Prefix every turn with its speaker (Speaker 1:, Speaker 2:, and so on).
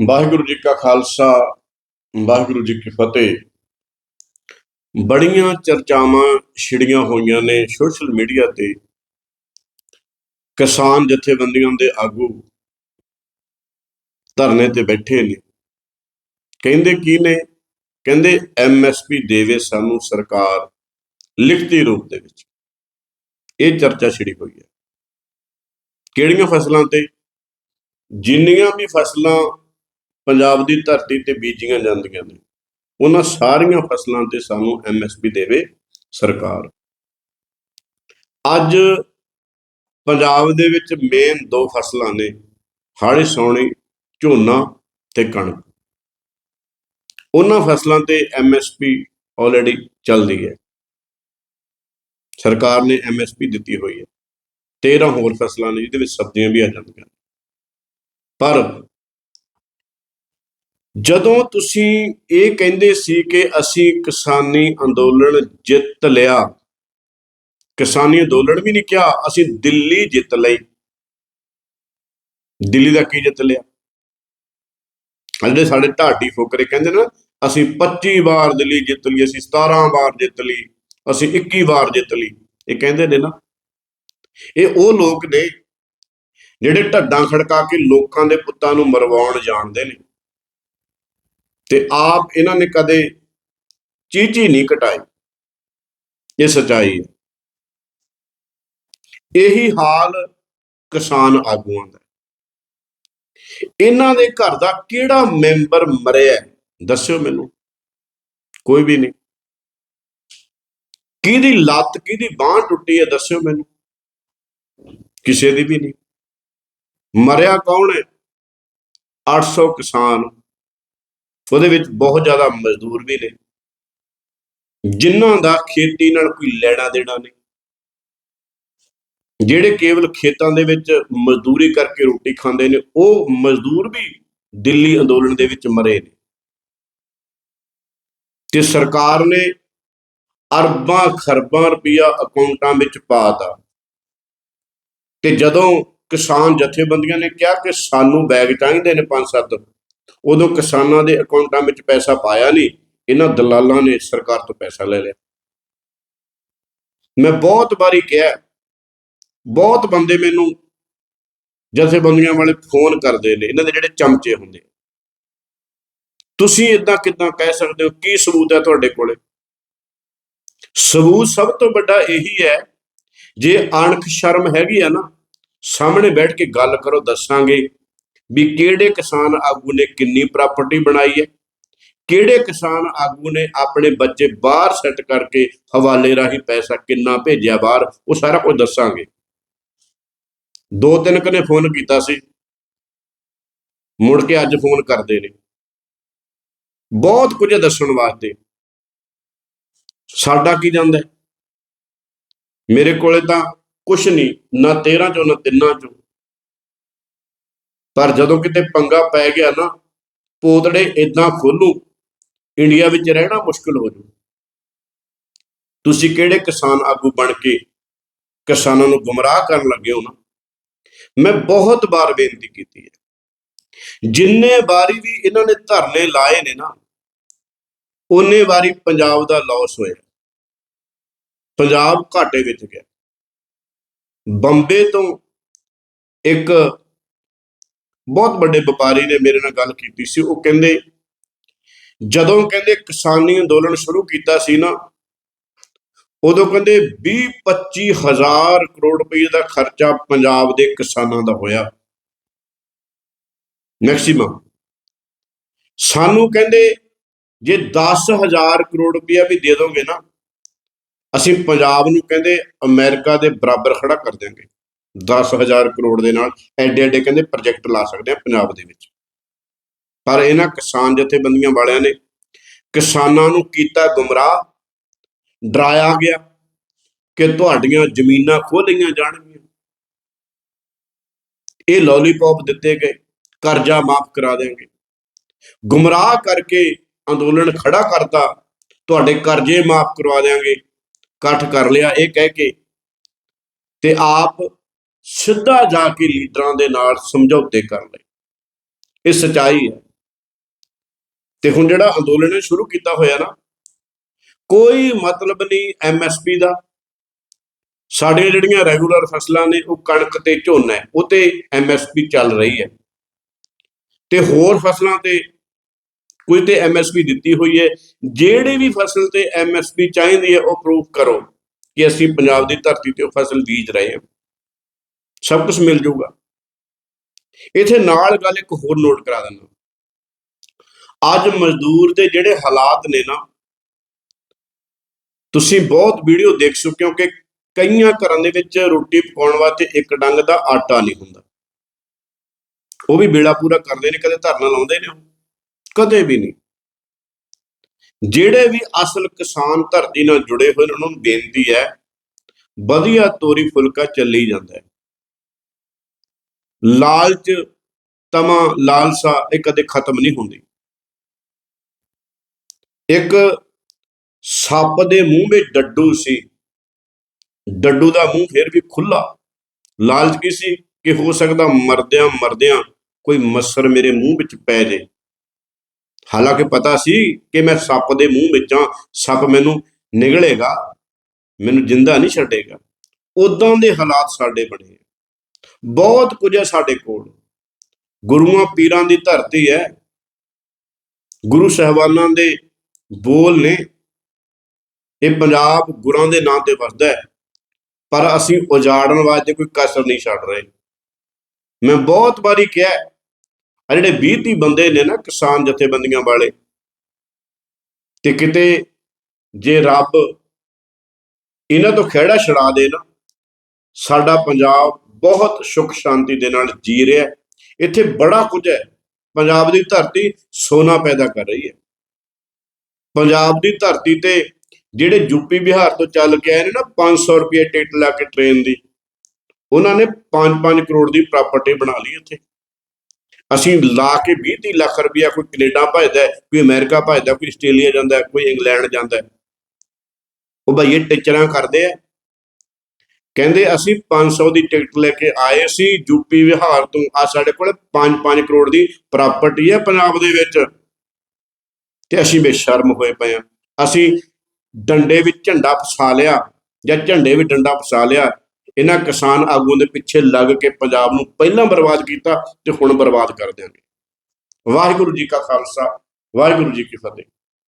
Speaker 1: ਵਾਹਿਗੁਰੂ ਜੀ ਕਾ ਖਾਲਸਾ, ਵਾਹਿਗੁਰੂ ਜੀ ਕੀ ਫਤਿਹ। ਬੜੀਆਂ ਚਰਚਾਵਾਂ ਛਿੜੀਆਂ ਹੋਈਆਂ ਨੇ ਸੋਸ਼ਲ ਮੀਡੀਆ ਤੇ। ਕਿਸਾਨ ਜਥੇਬੰਦੀਆਂ ਦੇ ਆਗੂ ਧਰਨੇ ਤੇ ਬੈਠੇ ਨੇ। ਕਹਿੰਦੇ ਕੀ ਨੇ? ਕਹਿੰਦੇ ਐਮਐਸਪੀ ਦੇਵੇ ਸਾਨੂੰ ਸਰਕਾਰ ਲਿਖਤੀ ਰੂਪ ਦੇ ਵਿੱਚ। ਇਹ ਚਰਚਾ ਛਿੜੀ ਹੋਈ ਹੈ। ਕਿਹੜੀਆਂ ਫਸਲਾਂ ਤੇ? ਜਿੰਨੀਆਂ ਵੀ ਫਸਲਾਂ ਪੰਜਾਬ ਦੀ ਧਰਤੀ ਤੇ ਬੀਜੀਆਂ ਜਾਂਦੀਆਂ ਨੇ। ਉਹਨਾਂ ਸਾਰੀਆਂ ਫਸਲਾਂ ਤੇ ਸਾਨੂੰ ਐਮਐਸਪੀ ਦੇਵੇ ਸਰਕਾਰ। ਅੱਜ ਪੰਜਾਬ ਦੇ ਵਿੱਚ ਮੇਨ ਦੋ ਫਸਲਾਂ ਨੇ ਹਾੜੀ ਸੌਣੀ, ਝੋਨਾ ਤੇ ਕਣਕ। ਉਹਨਾਂ ਫਸਲਾਂ ਤੇ ਐਮਐਸਪੀ ਆਲਰੇਡੀ ਚੱਲਦੀ ਹੈ। ਸਰਕਾਰ ਨੇ ਐਮਐਸਪੀ ਦਿੱਤੀ ਹੋਈ ਹੈ। 13 ਹੋਰ ਫਸਲਾਂ ਨੇ, ਜਿਹਦੇ ਵਿੱਚ ਸਬਜ਼ੀਆਂ ਵੀ ਆ ਜਾਂਦੀਆਂ ਪਰ ਜਦੋਂ ਤੁਸੀਂ ਇਹ ਕਹਿੰਦੇ ਸੀ ਕਿ ਅਸੀਂ ਕਿਸਾਨੀ ਅੰਦੋਲਨ ਜਿੱਤ ਲਿਆ, ਕਿਸਾਨੀ ਅੰਦੋਲਨ ਵੀ ਨਹੀਂ ਕਿਹਾ, ਅਸੀਂ ਦਿੱਲੀ ਜਿੱਤ ਲਈ। ਦਿੱਲੀ ਦਾ ਕੀ ਜਿੱਤ ਲਿਆ? ਜਿਹੜੇ ਸਾਡੇ ਢਾਡੀ ਫੋਕਰੇ ਕਹਿੰਦੇ ਨਾ ਅਸੀਂ 25 ਵਾਰ ਦਿੱਲੀ ਜਿੱਤ ਲਈ, ਅਸੀਂ 17 ਵਾਰ ਜਿੱਤ ਲਈ, ਅਸੀਂ 21 ਵਾਰ ਜਿੱਤ ਲਈ। ਇਹ ਕਹਿੰਦੇ ਨੇ ਨਾ, ਇਹ ਉਹ ਲੋਕ ਨੇ ਜਿਹੜੇ ਢੱਡਾਂ ਖੜਕਾ ਕੇ ਲੋਕਾਂ ਦੇ ਪੁੱਤਾਂ ਨੂੰ ਮਰਵਾਉਣ ਜਾਣਦੇ ਨੇ। ਤੇ ਆਪ ਇਹਨਾਂ ਨੇ ਕਦੇ ਚੀਚੀ ਨਹੀਂ ਕਟਾਈ। ਇਹ ਸਚਾਈ ਹੈ। ਇਹੀ ਹਾਲ ਕਿਸਾਨ ਆਗੂਆਂ ਦਾ ਇਹਨਾਂ ਦੇ ਘਰ ਦਾ ਕਿਹੜਾ ਮੈਂਬਰ ਮਰਿਆ ਦੱਸਿਓ ਮੈਨੂੰ। ਕੋਈ ਵੀ ਨਹੀਂ। ਕਿਹਦੀ ਲੱਤ, ਕਿਹਦੀ ਬਾਹ ਟੁੱਟੀ ਹੈ, ਦੱਸਿਓ ਮੈਨੂੰ। ਕਿਸੇ ਦੀ ਵੀ ਨਹੀਂ। ਮਰਿਆ ਕੌਣ ਹੈ? 800 ਕਿਸਾਨ ਉਹਦੇ ਵਿੱਚ ਬਹੁਤ ਜ਼ਿਆਦਾ ਮਜ਼ਦੂਰ ਵੀ ਨੇ। ਜਿਨ੍ਹਾਂ ਦਾ ਖੇਤੀ ਨਾਲ ਕੋਈ ਲੈਣਾ ਦੇਣਾ ਨਹੀਂ। ਜਿਹੜੇ ਕੇਵਲ ਖੇਤਾਂ ਦੇ ਵਿੱਚ ਮਜ਼ਦੂਰੀ ਕਰਕੇ ਰੋਟੀ ਖਾਂਦੇ ਨੇ, ਉਹ ਮਜ਼ਦੂਰ ਵੀ ਦਿੱਲੀ ਅੰਦੋਲਨ ਦੇ ਵਿੱਚ ਮਰੇ ਨੇ। ਤੇ ਸਰਕਾਰ ਨੇ ਅਰਬਾਂ ਖਰਬਾਂ ਰੁਪਇਆ ਅਕਾਊਂਟਾਂ ਵਿੱਚ ਪਾਤਾ ਤੇ ਜਦੋਂ ਕਿਸਾਨ ਜਥੇਬੰਦੀਆਂ ਨੇ ਕਿਹਾ ਕਿ ਸਾਨੂੰ ਬੈਗ ਚਾਹੀਦੇ ਨੇ ਪੰਜ ਸੱਤ ਉਦੋਂ ਕਿਸਾਨਾਂ ਦੇ ਅਕਾਊਂਟਾਂ ਵਿੱਚ ਪੈਸਾ ਪਾਇਆ ਨਹੀਂ, ਇਹਨਾਂ ਦਲਾਲਾਂ ਨੇ ਸਰਕਾਰ ਤੋਂ ਪੈਸਾ ਲੈ ਲਿਆ। ਮੈਂ ਬਹੁਤ ਵਾਰੀ ਕਿਹਾ, ਬਹੁਤ ਬੰਦੇ ਮੈਨੂੰ ਜਥੇਬੰਦੀਆਂ ਵਾਲੇ ਫੋਨ ਕਰਦੇ ਨੇ, ਇਹਨਾਂ ਦੇ ਜਿਹੜੇ ਚਮਚੇ ਹੁੰਦੇ। ਤੁਸੀਂ ਇਦਾਂ ਕਿਦਾਂ ਕਹਿ ਸਕਦੇ ਹੋ, ਕੀ ਸਬੂਤ ਹੈ ਤੁਹਾਡੇ ਕੋਲੇ? ਸਬੂਤ ਸਭ ਤੋਂ ਵੱਡਾ ਇਹੀ ਹੈ, ਜੇ ਅਣਖ ਸ਼ਰਮ ਹੈਗੀ ਆ ਨਾ, ਸਾਹਮਣੇ ਬੈਠ ਕੇ ਗੱਲ ਕਰੋ, ਦੱਸਾਂਗੇ। ਵੀ ਕਿਹੜੇ ਕਿਸਾਨ ਆਗੂ ਨੇ ਕਿੰਨੀ ਪ੍ਰਾਪਰਟੀ ਬਣਾਈ ਹੈ? ਕਿਹੜੇ ਕਿਸਾਨ ਆਗੂ ਨੇ ਆਪਣੇ ਬੱਚੇ ਬਾਹਰ ਸੈੱਟ ਕਰਕੇ ਹਵਾਲੇ ਰਾਹੀਂ ਪੈਸਾ ਕਿੰਨਾ ਭੇਜਿਆ ਬਾਹਰ, ਉਹ ਸਾਰਾ ਕੁਝ ਦੱਸਾਂਗੇ। ਦੋ ਤਿੰਨ ਕਨੇ ਫੋਨ ਕੀਤਾ ਸੀ। ਮੁੜ ਕੇ ਅੱਜ ਫੋਨ ਕਰਦੇ ਨੇ। ਬਹੁਤ ਕੁਝ ਦੱਸਣ ਵਾਸਤੇ। ਸਾਡਾ ਕੀ ਜਾਂਦਾ ਮੇਰੇ ਕੋਲੇ ਤਾਂ ਕੁਛ ਨਹੀਂ, ਨਾ 13 ਚੋਂ, ਨਾ ਤਿੰਨਾਂ ਚੋਂ। ਪਰ ਜਦੋਂ ਕਿਤੇ ਪੰਗਾ ਪੈ ਗਿਆ ਨਾ, ਪੋਤੜੇ ਇਦਾਂ ਖੋਲੂ ਇੰਡੀਆ ਵਿੱਚ ਰਹਿਣਾ ਮੁਸ਼ਕਲ ਹੋ ਜੂ ਤੁਸੀਂ ਕਿਹੜੇ ਕਿਸਾਨ ਆਗੂ ਬਣ ਕੇ ਕਿਸਾਨਾਂ ਨੂੰ ਗੁੰਮਰਾਹ ਕਰਨ ਲੱਗੇ ਹੋ ਨਾ? ਮੈਂ ਬਹੁਤ ਵਾਰ ਬੇਨਤੀ ਕੀਤੀ ਹੈ। ਜਿੰਨੇ ਵਾਰੀ ਵੀ ਇਹਨਾਂ ਨੇ ਧਰਨੇ ਲਾਏ ਨੇ ਨਾ ਉਹਨੇ ਵਾਰੀ ਪੰਜਾਬ ਦਾ ਲਾਸ ਹੋਇਆ। ਪੰਜਾਬ ਘਾਟੇ ਵਿੱਚ ਗਿਆ। ਬੰਬੇ ਤੋਂ ਇੱਕ ਬਹੁਤ ਵੱਡੇ ਵਪਾਰੀ ਨੇ ਮੇਰੇ ਨਾਲ ਗੱਲ ਕੀਤੀ ਸੀ। ਉਹ ਕਹਿੰਦੇ, ਜਦੋਂ ਕਹਿੰਦੇ ਕਿਸਾਨੀ ਅੰਦੋਲਨ ਸ਼ੁਰੂ ਕੀਤਾ ਸੀ ਨਾ, ਉਦੋਂ ਕਹਿੰਦੇ 20 25 ਹਜ਼ਾਰ ਕਰੋੜ ਰੁਪਏ ਦਾ ਖਰਚਾ ਪੰਜਾਬ ਦੇ ਕਿਸਾਨਾਂ ਦਾ ਹੋਇਆ। ਮੈਕਸਿਮਮ ਸਾਨੂੰ ਕਹਿੰਦੇ, ਜੇ 10000 ਕਰੋੜ ਰੁਪਇਆ ਵੀ ਦੇ ਦੋਗੇ ਨਾ, ਅਸੀਂ ਪੰਜਾਬ ਨੂੰ ਕਹਿੰਦੇ ਅਮਰੀਕਾ ਦੇ ਬਰਾਬਰ ਖੜਾ ਕਰ ਦਿਆਂਗੇ। 10000 ਕਰੋੜ ਦੇ ਨਾਲ ਐਡੇ ਐਡੇ ਕਹਿੰਦੇ ਪ੍ਰੋਜੈਕਟ ਲਾ ਸਕਦੇ ਆ ਪੰਜਾਬ ਦੇ ਵਿੱਚ। ਪਰ ਇਹਨਾਂ ਕਿਸਾਨ ਜਥੇਬੰਦੀਆਂ ਵਾਲਿਆਂ ਨੇ ਕਿਸਾਨਾਂ ਨੂੰ ਕੀਤਾ ਗੁੰਮਰਾਹ, ਡਰਾਇਆ ਗਿਆ ਕਿ ਤੁਹਾਡੀਆਂ ਜ਼ਮੀਨਾਂ ਖੋਹ ਲਈਆਂ ਜਾਣਗੀਆਂ। ਇਹ ਲੋਲੀਪੌਪ ਦਿੱਤੇ ਗਏ, ਕਰਜ਼ਾ ਮਾਫ ਕਰਾ ਦੇਣਗੇ ਗੁੰਮਰਾਹ ਕਰਕੇ ਅੰਦੋਲਨ ਖੜਾ ਕਰਤਾ, ਤੁਹਾਡੇ ਕਰਜ਼ੇ ਮਾਫ ਕਰਵਾ ਦੇਾਂਗੇ ਇਕੱਠ ਕਰ ਲਿਆ ਇਹ ਕਹਿ ਕੇ ਤੇ ਆਪ ਸਿੱਧਾ ਜਾ ਕੇ ਲੀਡਰਾਂ ਦੇ ਨਾਲ ਸਮਝੌਤੇ ਕਰ ਲਏ ਇਹ ਸਚਾਈ ਹੈ। ਤੇ ਹੁਣ ਜਿਹੜਾ ਅੰਦੋਲਨ ਸ਼ੁਰੂ ਕੀਤਾ ਹੋਇਆ ਨਾ, ਕੋਈ ਮਤਲਬ ਨਹੀਂ ਐਮਐਸਪੀ ਦਾ। ਸਾਡੀਆਂ ਜਿਹੜੀਆਂ ਰੈਗੂਲਰ ਫਸਲਾਂ ਨੇ, ਉਹ ਕਣਕ ਤੇ ਝੋਨਾ ਹੈ, ਉਹ ਤੇ ਐਮਐਸਪੀ ਚੱਲ ਰਹੀ ਹੈ। ਤੇ ਹੋਰ ਫਸਲਾਂ ਤੇ ਕੋਈ ਤੇ ਐਮਐਸਪੀ ਦਿੱਤੀ ਹੋਈ ਹੈ, ਜਿਹੜੇ ਵੀ ਫਸਲ ਤੇ ਐਮਐਸਪੀ ਚਾਹੀਦੀ ਹੈ, ਉਹ ਪ੍ਰੂਫ ਕਰੋ ਕਿ ਅਸੀਂ ਪੰਜਾਬ ਦੀ ਧਰਤੀ ਤੇ ਉਹ ਫਸਲ ਬੀਜ ਰਹੇ ਹਾਂ। ਸਭ ਕੁਝ ਮਿਲ ਜਾਊਗਾ। ਇਥੇ ਨਾਲ ਗੱਲ ਇੱਕ ਹੋਰ ਨੋਟ ਕਰਾ ਦਿੰਦਾ। ਅੱਜ ਮਜ਼ਦੂਰ ਦੇ ਜਿਹੜੇ ਹਾਲਾਤ ਨੇ ਨਾ, ਤੁਸੀਂ ਬਹੁਤ ਵੀਡੀਓ ਦੇਖ ਚੁੱਕੇ ਹੋ ਕਿ ਕਈਆਂ ਘਰਾਂ ਦੇ ਵਿੱਚ ਰੋਟੀ ਪਕਾਉਣ ਵਾਸਤੇ ਇੱਕ ਡੰਗ ਦਾ ਆਟਾ ਨਹੀਂ ਹੁੰਦਾ। ਉਹ ਵੀ ਬੇੜਾ ਪੂਰਾ ਕਰਦੇ ਨੇ, ਕਦੇ ਧਰਨਾ ਲਾਉਂਦੇ ਨੇ ਉਹ, ਕਦੇ ਵੀ ਨਹੀਂ। ਜਿਹੜੇ ਵੀ ਅਸਲ ਕਿਸਾਨ ਧਰਤੀ ਨਾਲ ਜੁੜੇ ਹੋਏ ਨੇ, ਉਹਨਾਂ ਨੂੰ ਬੇਨਤੀ ਹੈ, ਵਧੀਆ ਤੋਰੀ ਫੁਲਕਾ ਚੱਲੀ ਜਾਂਦਾ ਹੈ। ਲਾਲਚ, ਤਮਾ, ਲਾਲਸਾ ਇਹ ਕਦੇ ਖਤਮ ਨਹੀਂ ਹੁੰਦੀ। ਇੱਕ ਸੱਪ ਦੇ ਮੂੰਹ ਵਿੱਚ ਡੱਡੂ ਸੀ। ਡੱਡੂ ਦਾ ਮੂੰਹ ਫਿਰ ਵੀ ਖੁੱਲਾ ਲਾਲਚ ਕੀ ਸੀ? ਕਿ ਹੋ ਸਕਦਾ ਮਰਦਿਆਂ ਮਰਦਿਆਂ ਕੋਈ ਮੱਸਰ ਮੇਰੇ ਮੂੰਹ ਵਿੱਚ ਪੈ ਜੇ। ਹਾਲਾਂਕਿ ਪਤਾ ਸੀ ਕਿ ਮੈਂ ਸੱਪ ਦੇ ਮੂੰਹ ਵਿੱਚਾਂ ਸੱਪ ਮੈਨੂੰ ਨਿਗਲੇਗਾ ਮੈਨੂੰ ਜਿੰਦਾ ਨਹੀਂ ਛੱਡੇਗਾ। ਉਦਾਂ ਦੇ ਹਾਲਾਤ ਸਾਡੇ ਬਣੇ। ਬਹੁਤ ਕੁਝ ਹੈ ਸਾਡੇ ਕੋਲ। ਗੁਰੂਆਂ ਪੀਰਾਂ ਦੀ ਧਰਤੀ ਹੈ। ਗੁਰੂ ਸਹਿਬਾਨਾਂ ਦੇ ਬੋਲ ਨੇ ਇਹ ਪੰਜਾਬ ਗੁਰਾਂ ਦੇ ਨਾਂ ਤੇ ਵਸਦਾ ਹੈ। ਪਰ ਅਸੀਂ ਉਜਾੜਨ ਵਾਸਤੇ ਕੋਈ ਕਸਰ ਨਹੀਂ ਛੱਡ ਰਹੇ। ਮੈਂ ਬਹੁਤ ਵਾਰੀ ਕਿਹਾ ਆ ਜਿਹੜੇ 20 30 ਬੰਦੇ ਨੇ ਨਾ ਕਿਸਾਨ ਜਥੇਬੰਦੀਆਂ ਵਾਲੇ, ਤੇ ਕਿਤੇ ਜੇ ਰੱਬ ਇਹਨਾਂ ਤੋਂ ਖਿਹੜਾ ਛੜਾ ਦੇ ਨਾ, ਸਾਡਾ ਪੰਜਾਬ ਬਹੁਤ ਸੁਖ ਸ਼ਾਂਤੀ ਦੇ ਨਾਲ ਜੀ ਰਿਹਾ ਇੱਥੇ ਬੜਾ ਕੁਝ ਹੈ। ਪੰਜਾਬ ਦੀ ਧਰਤੀ ਸੋਨਾ ਪੈਦਾ ਕਰ ਰਹੀ ਹੈ। ਪੰਜਾਬ ਦੀ ਧਰਤੀ ਤੇ ਜਿਹੜੇ ਯੂਪੀ ਬਿਹਾਰ ਤੋਂ ਚੱਲ ਕੇ ਆਏ ਨੇ ਨਾ 500 ਰੁਪਏ ਟਿਕਟ ਲਾ ਕੇ ਟ੍ਰੇਨ ਦੀ, ਉਹਨਾਂ ਨੇ 5-5 ਕਰੋੜ ਦੀ ਪ੍ਰਾਪਰਟੀ ਬਣਾ ਲਈ ਇੱਥੇ। ਅਸੀਂ ਲਾ ਕੇ 20-30 ਲੱਖ ਰੁਪਇਆ ਕੋਈ ਕੈਨੇਡਾ ਭਜਦਾ, ਕੋਈ ਅਮਰੀਕਾ ਭਜਦਾ, ਕੋਈ ਆਸਟ੍ਰੇਲੀਆ ਜਾਂਦਾ, ਕੋਈ ਇੰਗਲੈਂਡ ਜਾਂਦਾ। ਹੈ। ਉਹ ਭਈਏ ਟਿਚਰਾਂ ਕਰਦੇ ਆ। ਕਹਿੰਦੇ ਅਸੀਂ 500 ਦੀ ਟਿਕਟ ਲੈ ਕੇ ਆਏ ਸੀ ਯੂਪੀ ਵਿਹਾਰ ਤੋਂ। ਆ ਸਾਡੇ ਕੋਲ 5-5 ਕਰੋੜ ਦੀ ਪ੍ਰਾਪਰਟੀ ਹੈ ਪੰਜਾਬ ਦੇ ਵਿੱਚ। ਤੇ ਅਸੀਂ ਬੇਸ਼ਰਮ ਹੋਏ ਪਏ ਆ ਅਸੀਂ ਡੰਡੇ ਵਿੱਚ ਝੰਡਾ ਫਸਾ ਲਿਆ ਜਾਂ ਝੰਡੇ ਵਿੱਚ ਡੰਡਾ ਫਸਾ ਲਿਆ, ਇਹਨਾਂ ਕਿਸਾਨ ਆਗੂਆਂ ਦੇ ਪਿੱਛੇ ਲੱਗ ਕੇ ਪੰਜਾਬ ਨੂੰ ਪਹਿਲਾਂ ਬਰਬਾਦ ਕੀਤਾ ਤੇ ਹੁਣ ਬਰਬਾਦ ਕਰ ਦਿਆਂਗੇ। ਵਾਹਿਗੁਰੂ ਜੀ ਕਾ ਖਾਲਸਾ, ਵਾਹਿਗੁਰੂ ਜੀ ਕੀ ਫਤਿਹ।